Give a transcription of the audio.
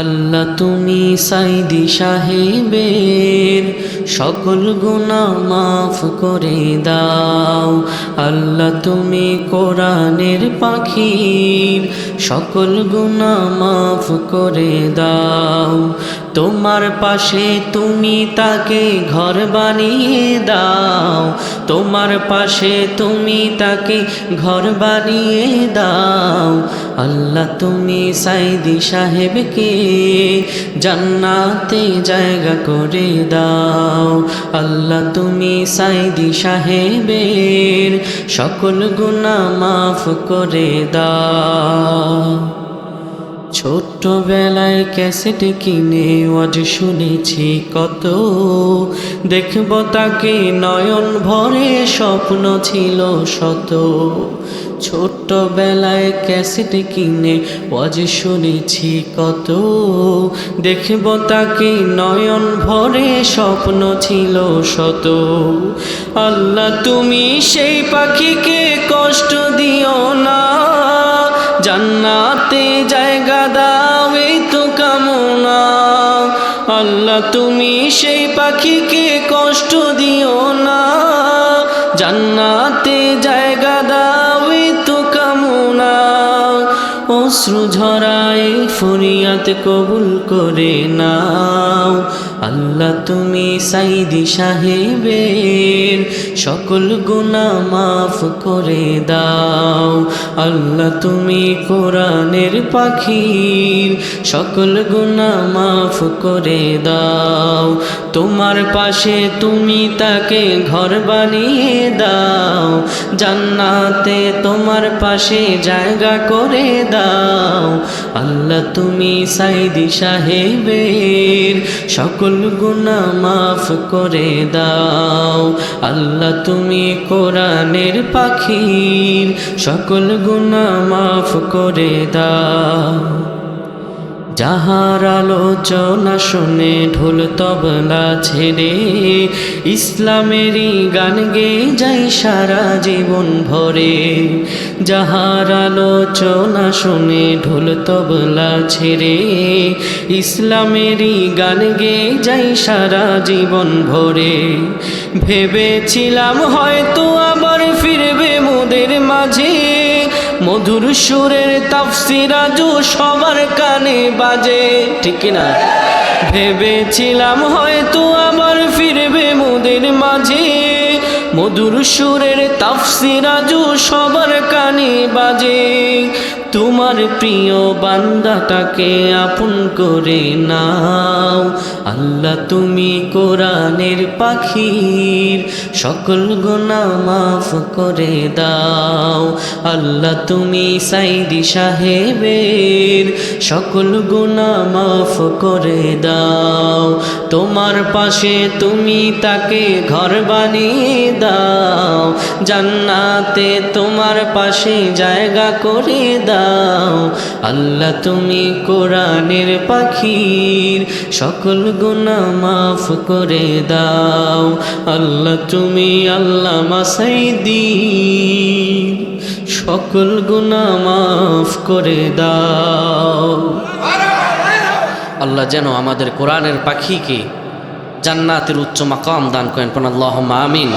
আল্লাহ তুমি সাইদি সাহেবের সকল গুণা মাফ করে দাও। আল্লাহ তুমি কোরআনের পাখির সকল গুণা মাফ করে দাও। তোমার পাশে তুমি তাকে ঘর বানিয়ে দাও। তোমার পাশে তুমি তাকে ঘর বানিয়ে দাও। আল্লাহ তুমি সাইদি সাহেবকে জান্নাতে জায়গা করে দাও। আল্লাহ তুমি সাইদি সাহেবের সকল গুণা মাফ করে দাও। ছোট্টবেলায় ক্যাসেট কিনে আজ শুনেছি কত। দেখব তাকে নয়ন ভরে স্বপ্ন ছিল শত। ছোট্টবেলায় ক্যাসেট কিনে আজ শুনেছি কত। দেখব তাকে নয়ন ভরে স্বপ্ন ছিল শত। আল্লাহ তুমি সেই পাখিকে কষ্ট দিও না। জান্নাতে জায়গা দাও, এই তো কামনা। আল্লাহ, তুমি সেই পাখিকে কষ্ট দিও না। জান্নাতে জায়গা দাও, এই তো কামনা। অশ্রু ঝরাই ফরিয়াত কবুল করে নাও। আল্লাহ তুমি সাইদি সাহেবের সকল গুণা মাফ করে দাও। আল্লাহ তুমি কোরআনের পাখির সকল গুণা মাফ করে দাও। তোমার পাশে তুমি তাকে ঘর বানিয়ে দাও। জান্নাতে তোমার পাশে জায়গা করে দাও। আল্লাহ তুমি সাইদি সাহেবের সকল গুণা মাফ করে দাও। আল্লাহ তুমি কোরআনের পাখির সকল গুণা মাফ করে দাও। যাহার আলোচনা শুনে ঢোল তবলা ছেড়ে ইসলামেরই গান গে যাই সারা জীবন ভরে। যাহার আলোচনা শুনে ঢোল তবলা ছেড়ে ইসলামেরই গান গে যাই সারা জীবন ভরে। ভেবেছিলাম হয়তো আবার ফিরবে মোদের মাঝে। মধুর সুরের তাফসিরাজু সবার কানে বাজে। ঠিক না ভেবেছিলাম হয়তো আবার ফিরবে মোদের মাঝে। মধুর সুরের তাফসিরাজু সবার কানে বাজে। তোমার প্রিয় বান্দাটাকে আপন করে নাও। আল্লাহ তুমি কোরআনের পাখির সকল গুণা মাফ করে দাও। আল্লাহ তুমি সাইদি সাহেবের সকল গুণা মাফ করে দাও। তোমার পাশে তুমি তাকে ঘর বানিয়ে দাও। জান্নাতে তোমার পাশে জায়গা করে দাও। আল্লাহ তুমি কোরআনের পাখির সকল গুণা মাফ করে দাও। আল্লাহ, তুমি আল্লাহ মাসাই দি সকল গুণা মাফ করে দাও। আল্লাহ যেন আমাদের কোরআনের পাখিকে জান্নাতের উচ্চ মাকাম দান করেন। আল্লাহ আমিন।